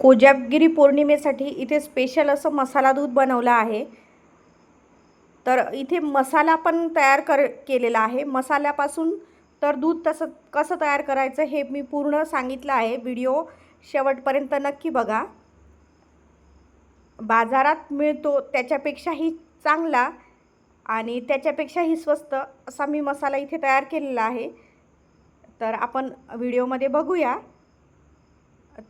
कोजागिरी पौर्णिमेसाठी इथे स्पेशल असं मसाला दूध बनवलं आहे. तर इथे मसाला पण तयार कर केलेला आहे. मसाल्यापासून तर दूध तसं कसं तयार करायचं हे मी पूर्ण सांगितलं आहे. व्हिडिओ शेवटपर्यंत नक्की बघा. बाजारात मिळतो त्याच्यापेक्षाही चांगला आणि त्याच्यापेक्षाही स्वस्त असा मी मसाला इथे तयार केलेला आहे. तर आपण व्हिडिओमध्ये बघूया.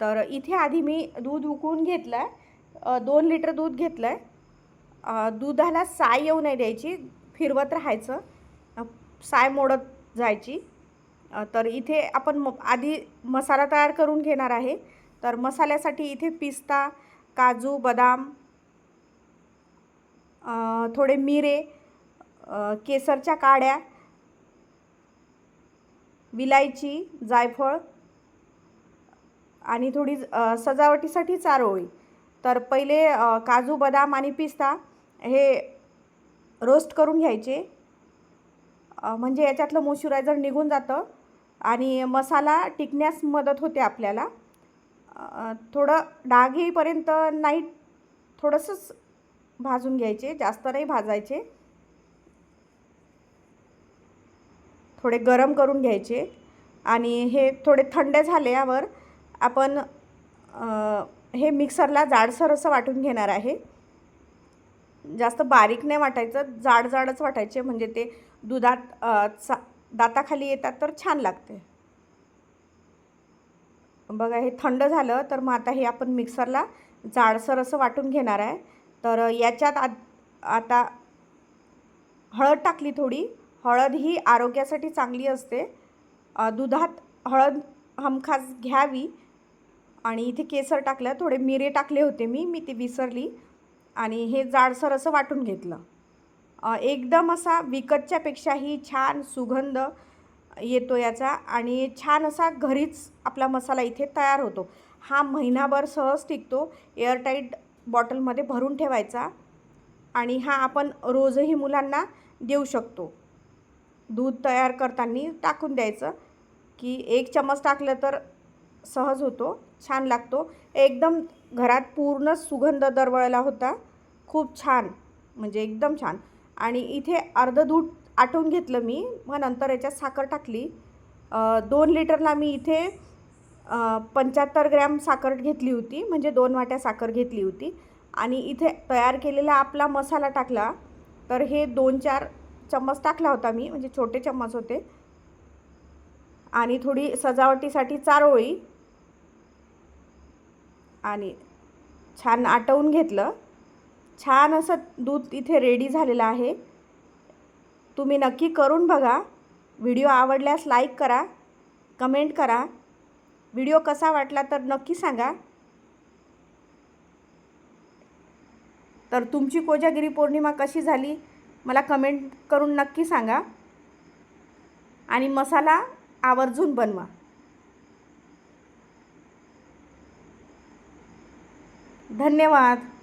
तर इथे आधी मी दूध उकळून घेतलं आहे दोन लिटर दूध घेतलं आहे दुधाला साय येऊ नाही द्यायची. फिरवत राहायचं. साय मोडत जायची. तर इथे आपण म आधी मसाला तयार करून घेणार आहे. तर मसाल्यासाठी इथे पिस्ता काजू बदाम थोडे मिरे केसरच्या काड्या विलायची जायफळ आणि थोडी सजावटीसाठी चारोळी तर पहिले काजू बदाम आणि पिस्ता हे रोस्ट करून घ्यायचे. म्हणजे याच्यातलं मॉइश्चरायझर निघून जातं आणि मसाला टिकण्यास मदत होते आपल्याला. थोडं डाग येईपर्यंत नाही थोडंसंच भाजून घ्यायचे जास्त नाही भाजायचे. थोडे गरम करून घ्यायचे आणि हे थोडे थंड झाल्यावर आपण हे मिक्सरला जाडसर असं वाटून घेणार आहे. जास्त बारीक नाही वाटायचं जाड जाडच वाटायचे म्हणजे ते दुधात चा दाताखाली येतात तर छान लागते. बघा हे थंड झालं तर मग आता हे आपण मिक्सरला जाडसर असं वाटून घेणार आहे. तर याच्यात आ आता हळद टाकली थोडी. हळद ही आरोग्यासाठी चांगली असते. दुधात हळद हमखास घ्यावी. आणि इथे केसर टाकलं थोडे मिरे टाकले होते मी मी ती विसरली. आणि हे जाडसर असं वाटून घेतलं. एकदम असा विकतच्यापेक्षाही छान सुगंध येतो याचा आणि छान असा घरीच आपला मसाला इथे तयार होतो. हा महिनाभर सहज टिकतो एअरटाईट बॉटलमध्ये भरून ठेवायचा आणि हा आपण रोजही मुलांना देऊ शकतो. दूध तयार करताना टाकून द्यायचं की एक चमच टाकलं तर सहज होतो छान लागतो. एकदम घरात पूर्ण सुगंध दरवळला होता. खूप छान म्हणजे एकदम छान. आणि इथे अर्ध दूध आटवून घेतलं मी मग नंतर याच्यात साखर टाकली. दोन लिटरला मी इथे पंच्याहत्तर ग्रॅम साखर घेतली होती म्हणजे दोन वाट्या साखर घेतली होती. आणि इथे तयार केलेला आपला मसाला टाकला तर हे दोन चार चम्मच टाकला होता मी म्हणजे छोटे चम्मच होते. आणि थोडी सजावटीसाठी चारोळी आणि छान आटवून घेतलं. छान असं दूध इथे रेडी झालेलं आहे. तुम्ही नक्की करून बघा. व्हिडिओ आवडल्यास लाईक करा कमेंट करा. व्हिडिओ कसा वाटला तर नक्की सांगा. तर तुमची कोजागिरी पौर्णिमा कशी झाली मला कमेंट करून नक्की सांगा. आणि मसाला आवर्जून बनवा. धन्यवाद.